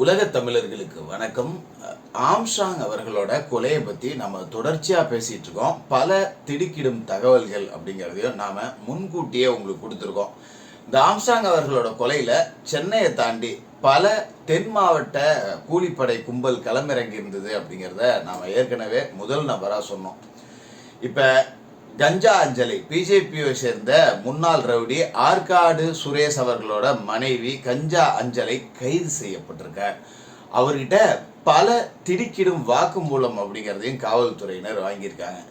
உலக தமிழர்களுக்கு வணக்கம். ஆம்ஷாங் அவர்களோட கொலையை பற்றி நம்ம தொடர்ச்சியாக பேசிகிட்டு இருக்கோம். பல திடுக்கிடும் தகவல்கள் அப்படிங்கிறதையும் நாம் முன்கூட்டியே உங்களுக்கு கொடுத்துருக்கோம். இந்த ஆம்ஸ்ட்ராங் அவர்களோட கொலையில் சென்னையை தாண்டி பல தென் மாவட்ட கூலிப்படை கும்பல் களமிறங்கி இருந்தது அப்படிங்கிறத நாம் ஏற்கனவே முதல் நபராக சொன்னோம். இப்போ கஞ்சா அஞ்சலி பிஜேபியை சேர்ந்த முன்னாள் ரவுடி ஆற்காடு சுரேஷ் அவர்களோட மனைவி கஞ்சா அஞ்சலை கைது செய்யப்பட்டிருக்கார். அவர்கிட்ட பல திடுக்கிடும் வாக்குமூலம் அப்படிங்கிறதையும் காவல்துறையினர் வாங்கியிருக்காங்க.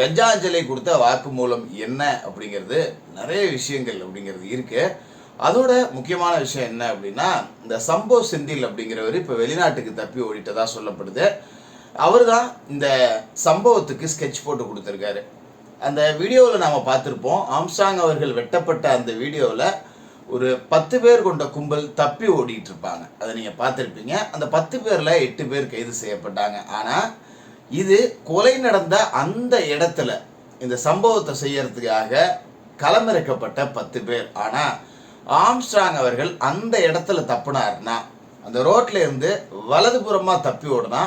கஞ்சா அஞ்சலை கொடுத்த வாக்குமூலம் என்ன அப்படிங்கிறது நிறைய விஷயங்கள் அப்படிங்கிறது இருக்கு. அதோட முக்கியமான விஷயம் என்ன அப்படின்னா இந்த சம்போ செந்தில் அப்படிங்கிறவர் இப்போ வெளிநாட்டுக்கு தப்பி ஓடிட்டதா சொல்லப்படுது. அவர் தான் இந்த சம்பவத்துக்கு ஸ்கெட்ச் போட்டு கொடுத்துருக்காரு. அந்த வீடியோவில் நாம் பார்த்துருப்போம். ஆம்ஸ்டாங் அவர்கள் வெட்டப்பட்ட அந்த வீடியோவில் ஒரு பத்து பேர் கொண்ட கும்பல் தப்பி ஓடிட்டு இருப்பாங்க அதை நீங்கள் பார்த்துருப்பீங்க. அந்த பத்து பேரில் எட்டு பேர் கைது செய்யப்பட்டாங்க. ஆனால் இது கொலை நடந்த அந்த இடத்துல இந்த சம்பவத்தை செய்யறதுக்காக களமிறக்கப்பட்ட பத்து பேர். ஆனால் ஆம்ஸ்ட்ராங் அவர்கள் அந்த இடத்துல தப்புனாருன்னா அந்த ரோட்ல இருந்து வலதுபுறமாக தப்பி ஓடுனா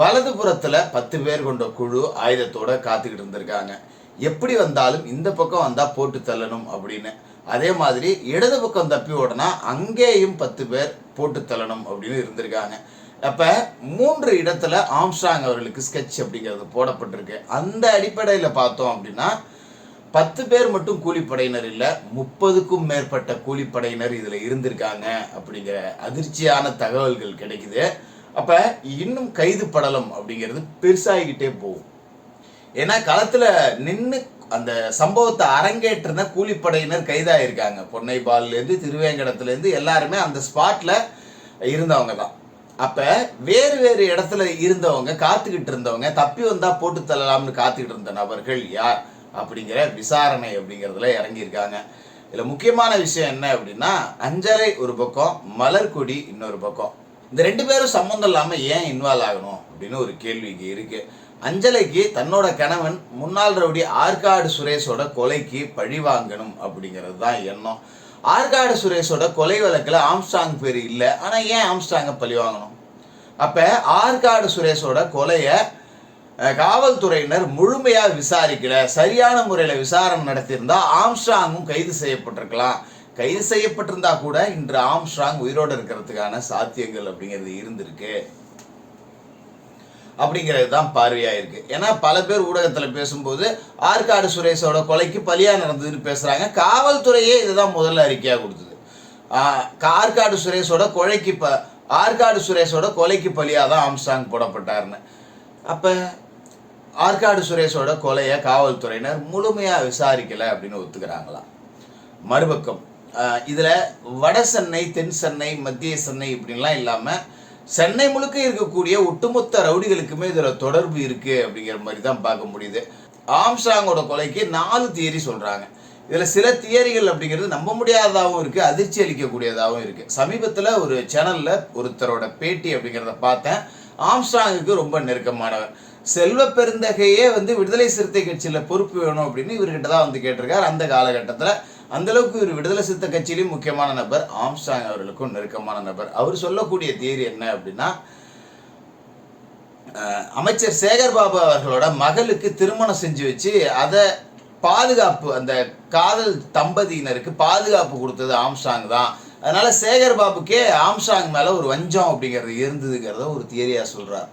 வலதுபுறத்தில் பத்து பேர் கொண்ட குழு ஆயுதத்தோட காத்துக்கிட்டு இருந்திருக்காங்க. எப்படி வந்தாலும் இந்த பக்கம் வந்தால் போட்டு தள்ளணும் அப்படின்னு. அதே மாதிரி இடது பக்கம் தப்பி ஓடனா அங்கேயும் பத்து பேர் போட்டு தள்ளணும் அப்படின்னு இருந்திருக்காங்க. அப்போ மூன்று இடத்துல ஆம்ஸ்ட்ராங் அவர்களுக்கு ஸ்கெட்ச் அப்படிங்கிறது போடப்பட்டிருக்கு. அந்த அடிப்படையில் பார்த்தோம் அப்படின்னா பத்து பேர் மட்டும் கூலிப்படையினர் இல்லை முப்பதுக்கும் மேற்பட்ட கூலிப்படையினர் இதில் இருந்திருக்காங்க அப்படிங்கிற அதிர்ச்சியான தகவல்கள் கிடைக்குது. அப்போ இன்னும் கைது படலம் அப்படிங்கிறது பெருசாகிக்கிட்டே போகும். ஏன்னா களத்தில் நின்று அந்த சம்பவத்தை அரங்கேற்றின கூலிப்படையினர் கைதாயிருக்காங்க. பொன்னைபால்லேருந்து திருவேங்கடத்துலேருந்து எல்லாருமே அந்த ஸ்பாட்டில் இருந்தவங்க தான். அப்போ வேறு வேறு இடத்துல இருந்தவங்க காத்துக்கிட்டு இருந்தவங்க தப்பி வந்தால் போட்டு தள்ளலாம்னு காத்துக்கிட்டு இருந்த நபர்கள் யார்? அப்படிங்கிற விசாரணை அப்படிங்கிறதுல இறங்கியிருக்காங்க. இதில் முக்கியமான விஷயம் என்ன அப்படின்னா அஞ்சரை ஒரு பக்கம் மலர்கொடி இன்னொரு பக்கம். இந்த ரெண்டு பேரும் சம்மந்தம் இல்லாமல் ஏன் இன்வால்வ் ஆகணும் அப்படின்னு ஒரு கேள்வி இங்கே இருக்குது அஞ்சலைக்கு தன்னோட கணவன் முன்னாள் ரவுடி ஆற்காடு சுரேஷோட கொலைக்கு பழி வாங்கணும் அப்படிங்கிறது தான் எண்ணம். ஆற்காடு சுரேஷோட கொலை வழக்கில் ஆம்ஸ்டாங் பேர் இல்லை. ஆனால் ஏன் ஆம்ஸ்டாங்கை பழி வாங்கணும்? அப்போ ஆற்காடு சுரேஷோட கொலையை காவல்துறையினர் முழுமையாக விசாரிக்கல. சரியான முறையில் விசாரணை நடத்தியிருந்தா ஆம்ஸ்ட்ராங்கும் கைது செய்யப்பட்டிருக்கலாம். கைது செய்யப்பட்டிருந்தா கூட இன்று ஆம்ஸ்ட்ராங் உயிரோடு இருக்கிறதுக்கான சாத்தியங்கள் அப்படிங்கிறது இருந்திருக்கு. அப்படிங்கிறது தான் பார்வையாக இருக்குது ஏன்னா பல பேர் ஊடகத்தில் பேசும்போது ஆற்காடு சுரேஷோட கொலைக்கு பலியாக நடந்ததுன்னு பேசுகிறாங்க காவல்துறையே இதுதான் முதல்ல அறிக்கையாக கொடுத்தது. ஆற்காடு சுரேஷோட கொலைக்கு ப ஆற்காடு சுரேஷோட கொலைக்கு பலியாக தான் ஆம்ஸ்டாங் போடப்பட்டார்னு அப்போ ஆற்காடு சுரேஷோட கொலையை காவல்துறையினர் முழுமையாக விசாரிக்கலை அப்படின்னு ஒத்துக்கிறாங்களா? மறுபக்கம் இதில் வட சென்னை தென் சென்னை மத்திய சென்னை இப்படின்லாம் இல்லாமல் சென்னை முழுக்க இருக்கக்கூடிய ஒட்டுமொத்த ரவுடிகளுக்குமே இதில் தொடர்பு இருக்குது அப்படிங்கிற மாதிரி தான் பார்க்க முடியுது. ஆம்ஸ்டாங்கோட கொலைக்கு நாலு தியரி சொல்கிறாங்க இதில் சில தியரிகள் அப்படிங்கிறது நம்ப முடியாததாகவும் இருக்குது அதிர்ச்சி அளிக்கக்கூடியதாகவும் இருக்குது சமீபத்தில் ஒரு சேனலில் ஒருத்தரோட பேட்டி அப்படிங்கிறத பார்த்தேன். ஆம்ஸ்டாங்குக்கு ரொம்ப நெருக்கமானவர். செல்வ பெருந்தகையே வந்து விடுதலை சிறுத்தை கட்சியில் பொறுப்பு வேணும் அப்படின்னு இவர்கிட்ட தான் வந்து கேட்டிருக்கார். அந்த காலகட்டத்தில் அந்த அளவுக்கு இவர் விடுதலை சித்த கட்சியிலையும் முக்கியமான நபர் ஆம்ஸ்டாங் அவர்களுக்கும் நெருக்கமான நபர். அவர் சொல்லக்கூடிய தேரி என்ன அப்படின்னா அமைச்சர் சேகர் பாபு அவர்களோட மகளுக்கு திருமணம் செஞ்சு வச்சு அதை பாதுகாப்பு அந்த காதல் தம்பதியினருக்கு பாதுகாப்பு கொடுத்தது ஆம்ஸ்டாங் தான். அதனால சேகர் பாபுக்கே ஆம்ஸ்டாங் மேலே ஒரு வஞ்சம் அப்படிங்கிறது இருந்ததுங்கிறத ஒரு தியரியாக சொல்கிறார்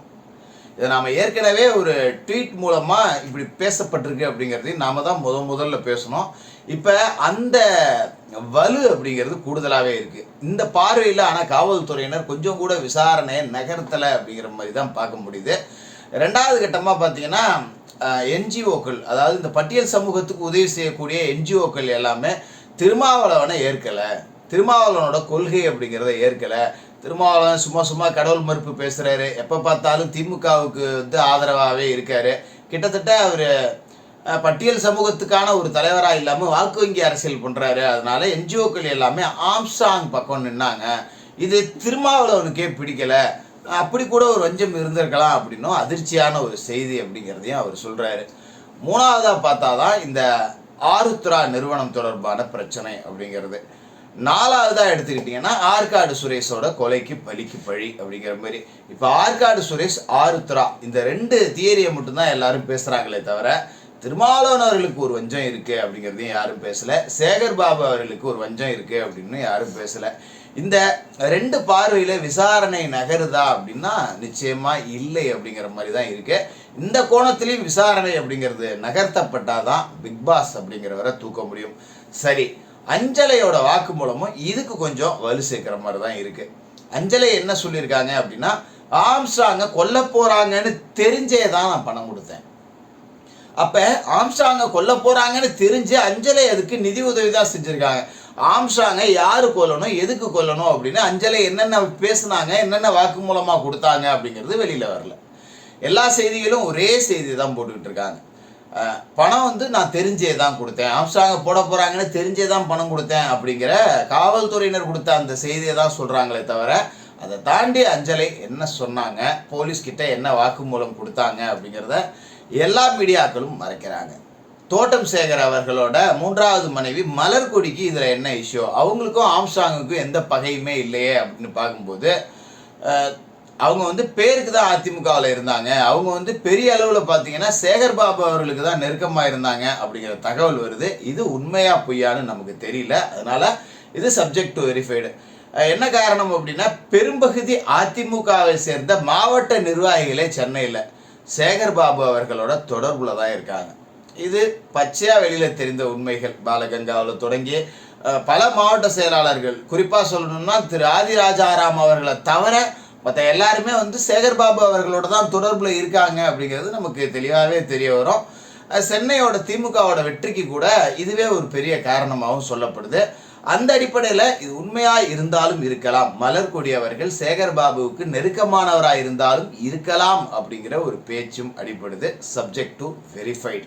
இதை நாம் ஏற்கனவே ஒரு ட்வீட் மூலமாக இப்படி பேசப்பட்டிருக்கு அப்படிங்கிறதையும் நாம் தான் முத முதல்ல பேசணும். இப்போ அந்த வலு அப்படிங்கிறது கூடுதலாகவே இருக்குது இந்த பார்வையில் ஆனால் காவல்துறையினர் கொஞ்சம் கூட விசாரணையை நகர்த்தலை அப்படிங்கிற மாதிரி தான் பார்க்க முடியுது. ரெண்டாவது கட்டமாக பார்த்தீங்கன்னா என்ஜிஓக்கள் அதாவது இந்த பட்டியல் சமூகத்துக்கு உதவி செய்யக்கூடிய என்ஜிஓக்கள் எல்லாமே திருமாவளவனை ஏற்கலை. திருமாவளவனோட கொள்கை அப்படிங்கிறத ஏற்கலை. திருமாவளவன் சும்மா சும்மா கடவுள் மறுப்பு பேசுகிறாரு எப்போ பார்த்தாலும் திமுகவுக்கு வந்து ஆதரவாகவே இருக்கார். கிட்டத்தட்ட அவர் பட்டியல் சமூகத்துக்கான ஒரு தலைவராக இல்லாமல் வாக்கு வங்கி அரசியல் பண்ணுறாரு அதனால என்ஜிஓக்கள் எல்லாமே ஆம்சாங் பக்கம் நின்னாங்க. இது திருமாவளவனுக்கே பிடிக்கலை. அப்படி கூட ஒரு வஞ்சம் இருந்திருக்கலாம் அப்படின்னும் அதிர்ச்சியான ஒரு செய்தி அப்படிங்கிறதையும் அவர் சொல்கிறாரு மூணாவதாக பார்த்தா தான் இந்த ஆருத்ரா நிறுவனம் தொடர்பான பிரச்சனை அப்படிங்கிறது. நாலாவதா எடுத்துக்கிட்டீங்கன்னா ஆற்காடு சுரேஷோட கொலைக்கு பலிக்கு பழி அப்படிங்கிற மாதிரி. இப்போ ஆற்காடு சுரேஷ் ஆருத்ரா இந்த ரெண்டு தியரியை மட்டும்தான் எல்லாரும் பேசுறாங்களே தவிர திருமாவளவன் அவர்களுக்கு ஒரு வஞ்சம் இருக்கு அப்படிங்கிறதையும் யாரும் பேசல. சேகர் பாபு அவர்களுக்கு ஒரு வஞ்சம் இருக்கு அப்படின்னு யாரும் பேசல. இந்த ரெண்டு பார்வையில விசாரணை நகருதா அப்படின்னா நிச்சயமா இல்லை அப்படிங்கிற மாதிரி தான் இருக்கு. இந்த கோணத்திலையும் விசாரணை அப்படிங்கிறது நகர்த்தப்பட்டாதான் பிக் பாஸ் அப்படிங்கிறவரை தூக்க முடியும். சரி அஞ்சலையோட வாக்கு மூலமும் இதுக்கு கொஞ்சம் வலு சேர்க்குற மாதிரி தான் இருக்கு. அஞ்சலை என்ன சொல்லியிருக்காங்க அப்படின்னா ஆம்ஸ்டாங்க கொல்ல போறாங்கன்னு தெரிஞ்சே தான் நான் பணம் கொடுத்தேன். அப்ப ஆம்ஸ்டாங்க கொல்ல போறாங்கன்னு தெரிஞ்சு அஞ்சலை அதுக்கு நிதி உதவி தான் செஞ்சிருக்காங்க. ஆம்ஸ்டாங்க யாரு கொல்லணும் எதுக்கு கொல்லணும் அப்படின்னு அஞ்சலை என்னென்ன பேசுனாங்க என்னென்ன வாக்கு மூலமா கொடுத்தாங்க அப்படிங்கிறது வெளியில வரல. எல்லா செய்திகளும் ஒரே செய்தி தான் போட்டுக்கிட்டு இருக்காங்க. பணம் வந்து நான் தெரிஞ்சே தான் கொடுத்தேன். ஆம்ஸ்ட்ராங்க போட போகிறாங்கன்னு தெரிஞ்சே தான் பணம் கொடுத்தேன் அப்படிங்கிற காவல்துறையினர் கொடுத்த அந்த செய்தியை தான் சொல்கிறாங்களே தவிர அதை தாண்டி அஞ்சலை என்ன சொன்னாங்க போலீஸ்கிட்ட என்ன வாக்குமூலம் கொடுத்தாங்க அப்படிங்கிறத எல்லா மீடியாக்களும் மறைக்கிறாங்க. தோட்டம் சேகர் அவர்களோட மூன்றாவது மனைவி மலர்கொடிக்கு இதில் என்ன இஷ்யூ அவங்களுக்கும் ஆம்ஸ்ட்ராங்குக்கும் எந்த பகையுமே இல்லையே அப்படின்னு பார்க்கும்போது அவங்க வந்து பேருக்கு தான் அதிமுகவில் இருந்தாங்க. அவங்க வந்து பெரிய அளவில் பார்த்தீங்கன்னா சேகர் பாபு அவர்களுக்கு தான் நெருக்கமாக இருந்தாங்க அப்படிங்கிற தகவல் வருது. இது உண்மையா பொய்யான்னு நமக்கு தெரியல. அதனால இது சப்ஜெக்ட் டு வெரிஃபைடு என்ன காரணம் அப்படின்னா பெரும்பகுதி அதிமுகவை சேர்ந்த மாவட்ட நிர்வாகிகளே சென்னையில் சேகர் பாபு அவர்களோட தொடர்புல தான் இருக்காங்க. இது பச்சையாக வெளியில் தெரிந்த உண்மைகள். பாலகங்காவில் தொடங்கி பல மாவட்ட செயலாளர்கள் குறிப்பாக சொல்லணும்னா திரு ஆதிராஜாராம் அவர்களை தவிர மற்ற எல்லாருமே வந்து சேகர் பாபு அவர்களோட தான் தொடர்பில் இருக்காங்க அப்படிங்கிறது நமக்கு தெளிவாகவே தெரிய வரும். சென்னையோட திமுகவோட வெற்றிக்கு கூட இதுவே ஒரு பெரிய காரணமாகவும் சொல்லப்படுது. அந்த அடிப்படையில் இது உண்மையாக இருந்தாலும் இருக்கலாம். மலர்கொடி அவர்கள் சேகர் பாபுவுக்கு நெருக்கமானவராக இருந்தாலும் இருக்கலாம் அப்படிங்கிற ஒரு பேச்சும் அடிப்படுது சப்ஜெக்ட் டு வெரிஃபைடு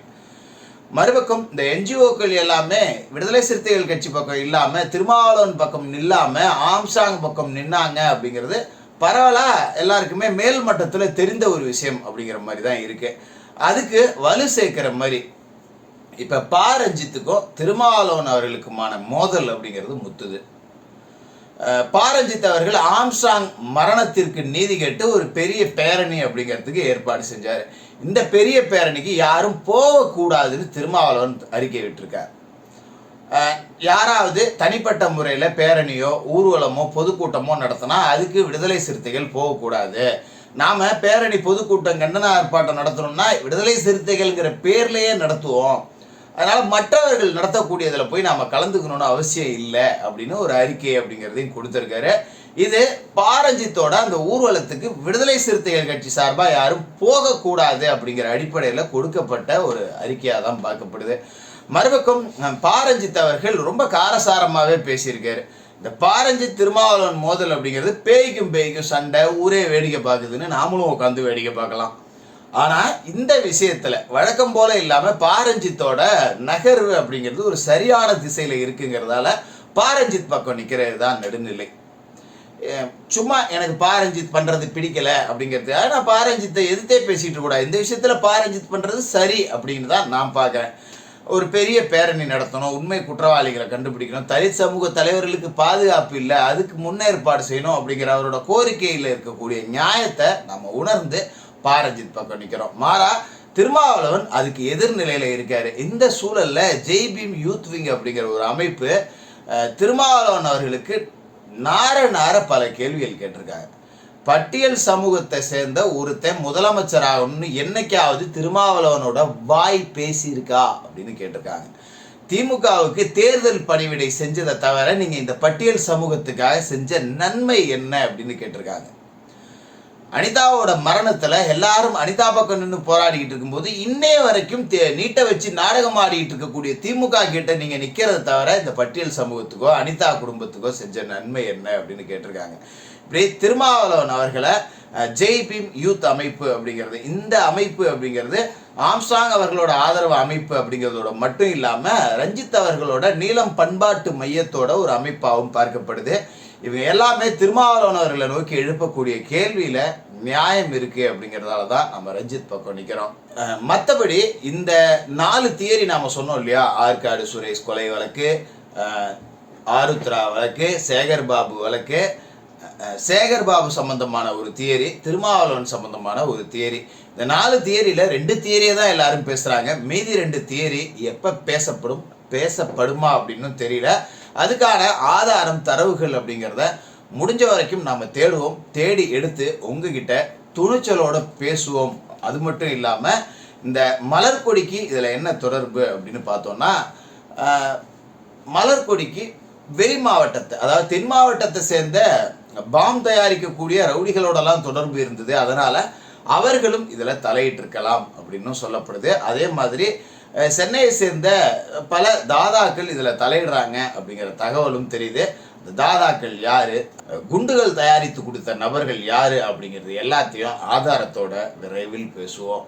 மறுபக்கம் இந்த என்ஜிஓக்கள் எல்லாமே விடுதலை சிறுத்தைகள் கட்சி பக்கம் இல்லாமல் திருமாவளவன் பக்கம் நில்லாமல் ஆம்சாங் பக்கம் நின்னாங்க அப்படிங்கிறது பரவாயில்ல எல்லாருக்குமே மேல் மட்டத்தில் தெரிந்த ஒரு விஷயம் அப்படிங்கிற மாதிரி தான் இருக்கு. அதுக்கு வலு சேர்க்கிற மாதிரி. இப்போ பா ரஞ்சித்துக்கும் திருமாவளவன் அவர்களுக்குமான மோதல் அப்படிங்கிறது முத்துது. பாரஞ்சித் அவர்கள் ஆம்ஸ்டாங் மரணத்திற்கு நீதி கேட்டு ஒரு பெரிய பேரணி அப்படிங்கிறதுக்கு ஏற்பாடு செஞ்சார். இந்த பெரிய பேரணிக்கு யாரும் போகக்கூடாதுன்னு திருமாவளவன் அறிக்கை விட்டுருக்கார். யாராவது தனிப்பட்ட முறையில் பேரணியோ ஊர்வலமோ பொதுக்கூட்டமோ நடத்தினா அதுக்கு விடுதலை சிறுத்தைகள் போகக்கூடாது. நாம் பேரணி பொதுக்கூட்டம் கண்டன ஆர்ப்பாட்டம் நடத்தணும்னா விடுதலை சிறுத்தைகள்ங்கிற பேர்லேயே நடத்துவோம். அதனால் மற்றவர்கள் நடத்தக்கூடியதில் போய் நாம் கலந்துக்கணும்னு அவசியம் இல்லை அப்படின்னு ஒரு அறிக்கை அப்படிங்கிறதையும் கொடுத்துருக்காரு. இது பாரஞ்சித்தோட அந்த ஊர்வலத்துக்கு விடுதலை சிறுத்தைகள் கட்சி சார்பாக யாரும் போகக்கூடாது அப்படிங்கிற அடிப்படையில் கொடுக்கப்பட்ட ஒரு அறிக்கையாக தான் பார்க்கப்படுது. மறுபக்கம் பாரஞ்சித் அவர்கள் ரொம்ப காரசாரமாகவே பேசியிருக்காரு. இந்த பாரஞ்சித் திருமாவளவன் மோதல் அப்படிங்கிறது பேய்க்கும் பேய்க்கும் சண்டை ஊரே வேடிக்கை பார்க்குதுன்னு நாமளும் உட்காந்து வேடிக்கை பார்க்கலாம். ஆனால் இந்த விஷயத்தில் வழக்கம் போல இல்லாமல் பாரஞ்சித்தோட நகர்வு அப்படிங்கிறது ஒரு சரியான திசையில் இருக்குங்கிறதால பாரஞ்சித் பக்கம் நிற்கிறது தான் நெடுநிலை சும்மா எனக்கு பாரஞ்சித் பண்ணுறது பிடிக்கல அப்படிங்கிறது நான் பாரஞ்சித்தை எதிர்த்தே பேசிட்டு கூடாது இந்த விஷயத்தில் பாரஞ்சித் பண்ணுறது சரி அப்படின்னு தான் நான் பார்க்குறேன். ஒரு பெரிய பேரணி நடத்தணும் உண்மை குற்றவாளிகளை கண்டுபிடிக்கணும் தலித் சமூக தலைவர்களுக்கு பாதுகாப்பு இல்லை அதுக்கு முன்னேற்பாடு செய்யணும் அப்படிங்கிற அவரோட கோரிக்கையில் இருக்கக்கூடிய நியாயத்தை நம்ம உணர்ந்து பாரஞ்சித் பக்கம் நிற்கிறோம் மாறா திருமாவளவன் அதுக்கு எதிர்நிலையில் இருக்காரு. இந்த சூழலில் ஜெய் பீம் யூத் விங் அப்படிங்கிற ஒரு அமைப்பு திருமாவளவன் அவர்களுக்கு நார நார பல கேள்விகள் கேட்டிருக்காங்க. பட்டியல் சமூகத்தை சேர்ந்த ஒருத்தன் முதலமைச்சர் ஆகணும்னு என்னைக்காவது திருமாவளவனோட வாய் பேசியிருக்கா அப்படின்னு கேட்டிருக்காங்க. திமுகவுக்கு தேர்தல் பணிவிடை செஞ்சதை தவிர நீங்கள் இந்த பட்டியல் சமூகத்துக்காக செஞ்ச நன்மை என்ன அப்படின்னு கேட்டிருக்காங்க. அனிதாவோட மரணத்தில் எல்லாரும் அனிதா பக்கம் நின்று போராடிக்கிட்டு இருக்கும்போது இன்னைய வரைக்கும் தே- நீட்டை வச்சு நாடகம் ஆடிக்கிட்டு இருக்கக்கூடிய திமுக கிட்ட நீங்கள் நிற்கிறத தவிர இந்த பட்டியல் சமூகத்துக்கோ அனிதா குடும்பத்துக்கோ செஞ்ச நன்மை என்ன அப்படின்னு கேட்டிருக்காங்க. இப்படி திருமாவளவன் அவர்களை அஹ், ஜெய் பீம் யூத் அமைப்பு அப்படிங்கிறது. இந்த அமைப்பு அப்படிங்கிறது ஆம்ஸ்டாங் அவர்களோட ஆதரவு அமைப்பு அப்படிங்கிறதோட மட்டும் இல்லாமல் ரஞ்சித் அவர்களோட நீளம் பண்பாட்டு மையத்தோட ஒரு அமைப்பாகவும் பார்க்கப்படுது. இவங்க எல்லாமே திருமாவளவன் அவர்களை நோக்கி எழுப்பக்கூடிய கேள்வியில் நியாயம் இருக்கு அப்படிங்கிறதால தான் நம்ம ரஞ்சித் பக்கம் நிக்கிறோம். மற்றபடி இந்த நாலு தியரி நாம சொன்னோம் இல்லையா? ஆற்காடு சுரேஷ் கொலை வழக்கு ஆருத்ரா வழக்கு சேகர் பாபு வழக்கு சேகர் பாபு சம்பந்தமான ஒரு தியரி திருமாவளவன் சம்பந்தமான ஒரு தியரி. இந்த நாலு தியரியில் ரெண்டு தியரியை தான் எல்லாரும் பேசுகிறாங்க மீதி ரெண்டு தியரி எப்போ பேசப்படும் பேசப்படுமா அப்படின்னு தெரியல. அதுக்கான ஆதாரம் தரவுகள் அப்படிங்கிறத முடிஞ்ச வரைக்கும் நாம் தேடுவோம். தேடி எடுத்து உங்ககிட்ட துணிச்சலோட பேசுவோம். அது மட்டும் இல்லாமல் இந்த மலர்கொடிக்கு இதில் என்ன தொடர்பு அப்படின்னு பார்த்தோம்னா மலர்கொடிக்கு வெளி மாவட்டத்தை அதாவது தென் மாவட்டத்தை சேர்ந்த பாம் தயாரிக்கக்கூடிய ரவுடிகளோடலாம் தொடர்பு இருந்தது. அதனால் அவர்களும் இதில் தலையிட்டிருக்கலாம் அப்படின்னும் சொல்லப்படுது. அதே மாதிரி சென்னையை சேர்ந்த பல தாதாக்கள் இதில் தலையிடுறாங்க அப்படிங்கிற தகவலும் தெரியுது. இந்த தாதாக்கள் யார்? குண்டுகள் தயாரித்து கொடுத்த நபர்கள் யார் அப்படிங்கிறது எல்லாத்தையும் ஆதாரத்தோட விரைவில் பேசுவோம்.